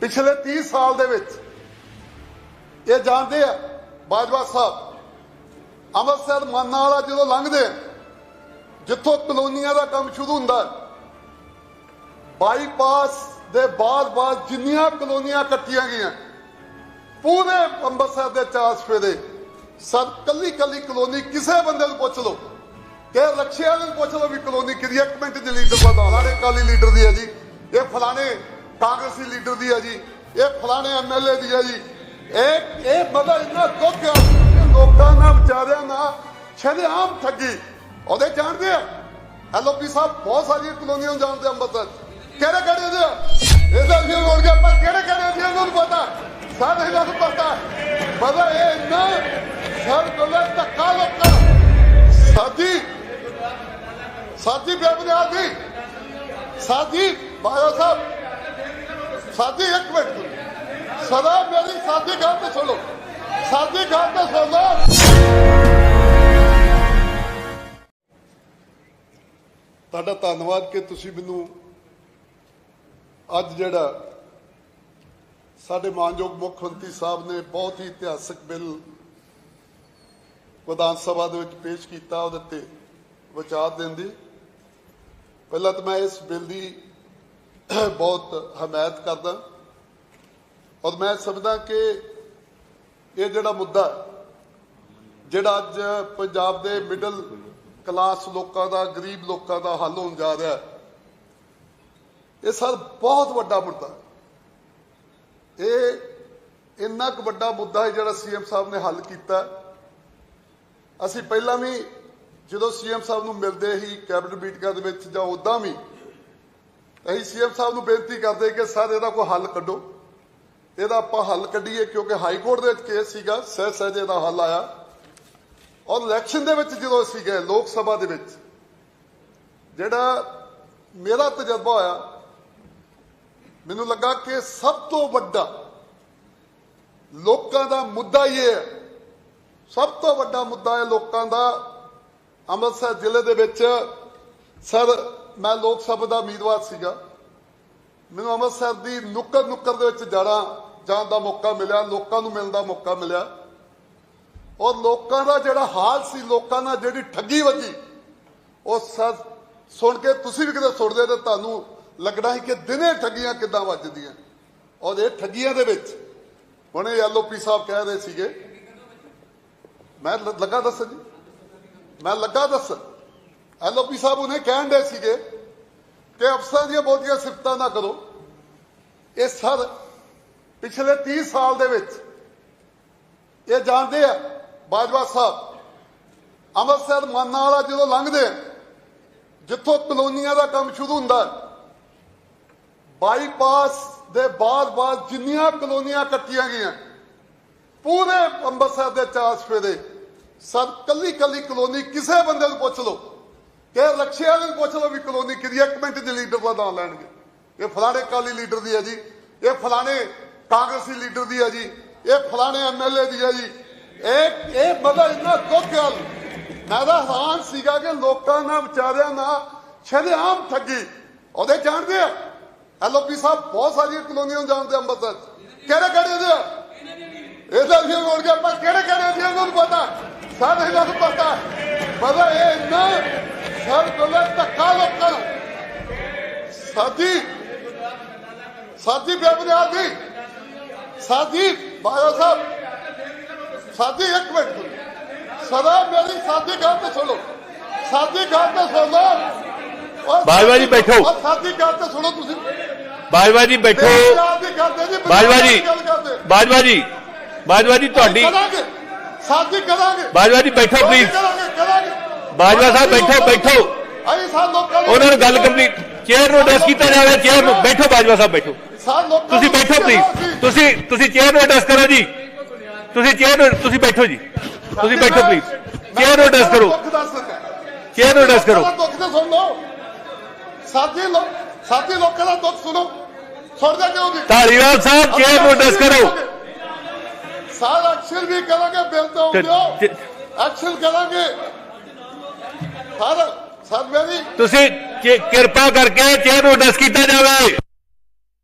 ਪਿਛਲੇ 30 ਸਾਲ ਦੇ ਵਿੱਚ ਇਹ ਜਾਣਦੇ ਆ ਬਾਜਵਾ ਸਾਹਿਬ ਅੰਮ੍ਰਿਤਸਰ ਮਾਨਾ ਵਾਲਾ ਜਦੋਂ ਲੰਘਦੇ ਆ, ਜਿੱਥੋਂ ਕਲੋਨੀਆਂ ਦਾ ਕੰਮ ਸ਼ੁਰੂ ਹੁੰਦਾ ਬਾਈਪਾਸ ਦੇ ਬਾਅਦ-ਬਾਅਦ ਜਿੰਨੀਆਂ ਕਲੋਨੀਆਂ ਕੱਟੀਆਂ ਗਈਆਂ ਪੂਰੇ ਅੰਮ੍ਰਿਤਸਰ ਦੇ ਚਾਰ ਸਫੇਰੇ ਸਰ ਕੱਲੀ ਕੱਲੀ ਕਲੋਨੀ ਕਿਸੇ ਬੰਦੇ ਨੂੰ ਪੁੱਛ ਲਓ ਕਿ ਰਕਸ਼ਿਆਂ ਨੂੰ ਪੁੱਛ ਲਓ ਵੀ ਕਲੋਨੀ ਕਿਹਦੀ ਹੈ, ਇੱਕ ਮਿੰਟ ਚ ਲੀਡਰ ਦਾ ਨਾਮ ਫਲਾਣੇ ਕਾਲੀ ਲੀਡਰ ਦੀ ਹੈ ਜੀ ਇਹ ਫਲਾਣੇ ਕਾਂਗਰਸੀ ਲੀਡਰ ਦੀ ਹੈ ਜੀ, ਇਹ ਫਲਾਣੇ ਐਮਐਲਏ ਦੀ ਹੈ ਜੀ। ਇਹ ਇਹ ਮਤਲਬ ਇੰਨਾ ਦੁੱਖ ਆ ਲੋਕਾਂ ਨਾਲ ਵਿਚਾਰਿਆਂ ਨਾਲ ਸ਼ਰੇਆਮ ਠੱਗੀ। ਉਹਦੇ ਜਾਣਦੇ ਆ? ਐਲਓਪੀ ਸਾਹਿਬ ਬਹੁਤ ਸਾਰੀਆਂ ਕਲੋਨੀਆਂ ਜਾਣਦੇ ਅੰਮ੍ਰਿਤਸਰ। ਕਿਹੜੇ ਕਿਹੜੇ ਦੇ ਇਹਦਾ ਵੀ ਹੋ ਗਿਆ ਪਰ ਕਿਹੜੇ ਕਿਹੜੇ ਦੇ ਉਹਨਾਂ ਨੂੰ ਪਤਾ? ਸਾਰੇ ਇਹਨਾਂ ਨੂੰ ਪਤਾ। ਮਤਲਬ ਇਹ ਇੰਨਾ ਸਰ ਕੋਲੇ ਧੱਕਾ ਲੋਕਾਂ ਸਾਡੀ ਸਾਡੀ ਬੇਬੁਨਿਆਦ ਦੀ, ਸਾਡੀ ਬਾਇਆ ਸਾਹਿਬ ਸਾਡੀ ਇੱਕ ਮਿੰਟ। ਸਦਾ ਮੇਰੀ ਸਾਡੀ ਗੱਲ ਤੇ ਸੁਣੋ। ਸਾਡੀ ਗੱਲ ਤੇ ਸੁਣ। ਤੁਹਾਡਾ ਧੰਨਵਾਦ ਕਿ ਤੁਸੀਂ ਮੈਨੂੰ ਅੱਜ ਜਿਹੜਾ ਸਾਡੇ ਮਾਨਯੋਗ ਮੁੱਖ ਮੰਤਰੀ ਸਾਹਿਬ ਨੇ ਬਹੁਤ ਹੀ ਇਤਿਹਾਸਕ ਬਿੱਲ ਵਿਧਾਨ ਸਭਾ ਦੇ ਵਿੱਚ ਪੇਸ਼ ਕੀਤਾ, ਉਹਦੇ ਤੇ ਵਿਚਾਰ ਦੇਣ ਦੀ ਪਹਿਲਾਂ ਤਾਂ ਮੈਂ ਇਸ ਬਿੱਲ ਦੀ ਬਹੁਤ ਹਮਾਇਤ ਕਰਦਾ। ਔਰ ਮੈਂ ਸਮਝਦਾ ਕਿ ਇਹ ਜਿਹੜਾ ਮੁੱਦਾ ਜਿਹੜਾ ਅੱਜ ਪੰਜਾਬ ਦੇ ਮਿਡਲ ਕਲਾਸ ਲੋਕਾਂ ਦਾ, ਗਰੀਬ ਲੋਕਾਂ ਦਾ ਹੱਲ ਹੋਣ ਜਾ ਰਿਹਾ ਇਹ ਸਰ ਬਹੁਤ ਵੱਡਾ ਮੁੱਦਾ ਇਹ ਇੰਨਾ ਕੁ ਵੱਡਾ ਮੁੱਦਾ ਹੈ ਜਿਹੜਾ ਸੀਐਮ ਸਾਹਿਬ ਨੇ ਹੱਲ ਕੀਤਾ ਅਸੀਂ ਪਹਿਲਾਂ ਵੀ ਜਦੋਂ ਸੀਐਮ ਸਾਹਿਬ ਨੂੰ ਮਿਲਦੇ ਹੀ ਕੈਬਨਿਟ ਮੀਟਿੰਗਾਂ ਦੇ ਵਿੱਚ ਜਾਂ ਉਦਾਂ ਵੀ ਅਸੀਂ ਸੀਐਮ ਸਾਹਿਬ ਨੂੰ ਬੇਨਤੀ ਕਰਦੇ ਕਿ ਸਰ, ਇਹਦਾ ਕੋਈ ਹੱਲ ਕੱਢੋ। ਇਹਦਾ ਆਪਾਂ ਹੱਲ ਕੱਢੀਏ ਕਿਉਂਕਿ ਹਾਈ ਕੋਰਟ ਦੇ ਵਿੱਚ ਕੇਸ ਸੀਗਾ, ਸਹਿ ਸਹਿਜੇ ਦਾ ਹੱਲ ਆਇਆ। ਔਰ ਇਲੈਕਸ਼ਨ ਦੇ ਵਿੱਚ ਜਦੋਂ ਅਸੀਂ ਗਏ, ਲੋਕ ਸਭਾ ਦੇ ਵਿੱਚ, ਜਿਹੜਾ ਮੇਰਾ ਤਜਰਬਾ ਹੋਇਆ, ਮੈਨੂੰ ਲੱਗਾ ਕਿ ਸਭ ਤੋਂ ਵੱਡਾ ਲੋਕਾਂ ਦਾ ਮੁੱਦਾ ਇਹ ਹੈ। ਸਭ ਤੋਂ ਵੱਡਾ ਮੁੱਦਾ ਹੈ ਲੋਕਾਂ ਦਾ ਅੰਮ੍ਰਿਤਸਰ ਜ਼ਿਲ੍ਹੇ ਦੇ ਵਿੱਚ ਸਰ ਮੈਂ ਲੋਕ ਸਭਾ ਦਾ ਉਮੀਦਵਾਰ ਸੀਗਾ। ਮੈਨੂੰ ਅੰਮ੍ਰਿਤਸਰ ਦੀ ਨੁੱਕਰ ਨੁੱਕਰ ਦੇ ਵਿੱਚ ਜਾਣਾ, ਜਾਣ ਦਾ ਮੌਕਾ ਮਿਲਿਆ, ਲੋਕਾਂ ਨੂੰ ਮਿਲਣ ਦਾ ਮੌਕਾ ਮਿਲਿਆ। ਔਰ ਲੋਕਾਂ ਦਾ ਜਿਹੜਾ ਹਾਲ ਸੀ, ਲੋਕਾਂ ਨਾਲ ਜਿਹੜੀ ਠੱਗੀ ਵੱਜੀ, ਉਹ ਸਰ ਸੁਣ ਕੇ ਤੁਸੀਂ ਵੀ ਕਿਤੇ ਸੁਣਦੇ ਤੇ ਤੁਹਾਨੂੰ ਲੱਗਣਾ ਸੀ ਕਿ ਦਿਨੇ ਠੱਗੀਆਂ ਕਿੱਦਾਂ ਵੱਜਦੀਆਂ। ਔਰ ਇਹ ਠੱਗੀਆਂ ਦੇ ਵਿੱਚ, ਹੁਣ ਇਹ ਐਲਓਪੀ ਸਾਹਿਬ ਕਹਿ ਰਹੇ ਸੀਗੇ। ਮੈਂ ਲੱਗਾ ਦੱਸਣ ਜੀ? ਮੈਂ ਲੱਗਾ ਦੱਸ ਐਲਓਪੀ ਸਾਹਿਬ ਉਹਨੇ ਕਹਿਣ ਦੇ ਸੀਗੇ ਕਿ ਅਫਸਰਾਂ ਦੀਆਂ ਬਹੁਤੀਆਂ ਸਿਫਤਾਂ ਨਾ ਕਰੋ। ਇਹ ਸਰ ਪਿਛਲੇ 30 ਸਾਲ ਦੇ ਵਿੱਚ ਇਹ ਜਾਣਦੇ ਆ ਬਾਜਵਾ ਸਾਹਿਬ ਅੰਮ੍ਰਿਤਸਰ ਮਾਨਾ ਵਾਲਾ ਜਦੋਂ ਲੰਘਦੇ ਆ, ਜਿੱਥੋਂ ਕਲੋਨੀਆਂ ਦਾ ਕੰਮ ਸ਼ੁਰੂ ਹੁੰਦਾ ਬਾਈਪਾਸ ਦੇ ਬਾਅਦ-ਬਾਅਦ ਜਿੰਨੀਆਂ ਕਲੋਨੀਆਂ ਕੱਟੀਆਂ ਗਈਆਂ ਪੂਰੇ ਅੰਮ੍ਰਿਤਸਰ ਦੇ ਚਾਰ ਸਫੇਰੇ ਸਰ ਕੱਲੀ ਕੱਲੀ ਕਲੋਨੀ ਕਿਸੇ ਬੰਦੇ ਨੂੰ ਪੁੱਛ ਲਓ। ਕਿ ਰਕਸ਼ਿਆਂ ਨੂੰ ਪੁੱਛ ਲਓ ਵੀ ਕਲੋਨੀ ਕਿਹਦੀ ਹੈ, ਇੱਕ ਮਿੰਟ ਦੇ ਲੀਡਰ ਦਾ ਨਾਂ ਲੈਣਗੇ। ਇਹ ਫਲਾਣੇ ਕਾਲੀ ਲੀਡਰ ਦੀ ਹੈ ਜੀ ਇਹ ਫਲਾਣੇ ਕਾਂਗਰਸੀ ਲੀਡਰ ਦੀ ਹੈ ਜੀ ਇਹ ਫਲਾਣੇ ਐਮਐਲਏ ਦੀ ਹੈ ਜੀ। ਇਹ ਇਹ ਮਤਲਬ ਇੰਨਾ ਦੁੱਖ ਆ। ਮੈਂ ਤਾਂ ਹੈਰਾਨ ਸੀਗਾ ਕਿ ਲੋਕਾਂ ਨਾਲ ਵਿਚਾਰਿਆਂ ਨਾਲ ਸ਼ਰੇਆਮ ਠੱਗੀ। ਉਹਦੇ ਜਾਣਦੇ ਆ? ਐਲਓਪੀ ਸਾਹਿਬ ਬਹੁਤ ਸਾਰੀਆਂ ਕਲੋਨੀਆਂ ਨੂੰ ਜਾਣਦੇ ਅੰਮ੍ਰਿਤਸਰ। 'ਚ। ਕਿਹੜੇ ਕਿਹੜੇ ਦੇ ਆ? ਇਹਦਾ ਵੀ ਹੋ ਗਿਆ ਪਰ ਕਿਹੜੇ ਕਿਹੜੇ ਦੀ ਉਹਨਾਂ ਨੂੰ ਪਤਾ। ਸਾਰੇ ਨੂੰ ਪਤਾ। ਮਤਲਬ ਇਹ ਇੰਨਾ ਸਰ ਕੋਲੇ ਧੱਕਾ ਲੋਕਾਂ ਸਾਡੀ ਸਾਡੀ ਬੇਬੁਨਿਆਦ ਦੀ ਸਾਡੀ ਬਾਇਆ ਸਾਹਿਬ ਸਾਡੀ ਇੱਕ ਮਿੰਟ ਸਦਾ ਮੇਰੀ ਸਾਡੀ ਗੱਲ ਤੇ ਸੁਣੋ ਸਾਡੀ ਗੱਲ ਤੇ ਸੁਣ ਲਓ ਔਰ ਬਾਜਵਾ ਜੀ ਬੈਠੋ। ਔਰ ਸਾਡੀ ਗੱਲ ਤੇ ਸੁਣੋ ਤੁਸੀਂ ਬਾਜਵਾ ਜੀ ਬੈਠੋ ਪੰਜਾਬ ਦੀ ਕਰਦੇ ਜੀ ਬਾਜਵਾ ਜੀ ਗੱਲ ਕਰਦੇ ਬਾਜਵਾ ਜੀ ਬਾਜਵਾ ਜੀ ਤੁਹਾਡੀ ਕਰਾਂਗੇ ਸਾਡੀ ਕਰਾਂਗੇ ਬਾਜਵਾ ਜੀ ਬੈਠੋ ਪਲੀਜ਼ ਕਰਾਂਗੇ ਕਰਾਂਗੇ ਬਾਜਵਾ ਸਾਹਿਬ ਬੈਠੋ ਬੈਠੋ ਅਸੀਂ ਸਾਲ ਲੋਕਾਂ ਨੂੰ ਉਹਨਾਂ ਨਾਲ ਗੱਲ ਕੰਪਲੀਟ ਚੇਅਰ ਨੂੰ ਐਡਰੈਸ ਕੀਤਾ ਜਾਵੇ ਚੇਅਰ ਨੂੰ ਬੈਠੋ ਬਾਜਵਾ ਸਾਹਿਬ ਬੈਠੋ। ਤੁਸੀਂ ਬੈਠੋ ਪਲੀਜ਼ ਤੁਸੀਂ ਤੁਸੀਂ ਚੇਅਰ ਨੂੰ ਐਡਰੈਸ ਕਰੋ ਜੀ। ਤੁਸੀਂ ਚੇਅਰ ਨੂੰ ਤੁਸੀਂ ਬੈਠੋ ਜੀ। ਤੁਸੀਂ ਬੈਠੋ ਪਲੀਜ਼ ਚੇਅਰ ਨੂੰ ਐਡਰੈਸ ਕਰੋ। ਚੇਅਰ ਨੂੰ ਐਡਰੈਸ ਕਰੋ। ਦੁੱਖ ਤੇ ਸੁਣ ਲਓ। ਸਾਥੀ ਲੋਕ ਸਾਥੀ ਲੋਕਾਂ ਦਾ ਦੁੱਖ ਸੁਣੋ। ਸੁਣਦੇ ਕਿਉਂ ਨਹੀਂ? ਧਾਰੀਵਾਲ ਸਾਹਿਬ ਚੇਅਰ ਨੂੰ ਐਡਰੈਸ ਕਰੋ। ਸਾਲ ਐਕਸ਼ਨ ਵੀ ਕਰਾਂਗੇ ਬਿੱਲ ਤੋਂ ਦਿਓ ਤੇ- ਐਕਸ਼ਨ ਕਰਾਂਗੇ। ਸਰ ਸਰ ਤੁਸੀਂ ਕਿਰਪਾ ਕਰਕੇ ਚੇਅਰ ਨੂੰ ਐਡਰੈਸ ਕੀਤਾ ਜਾਵੇ।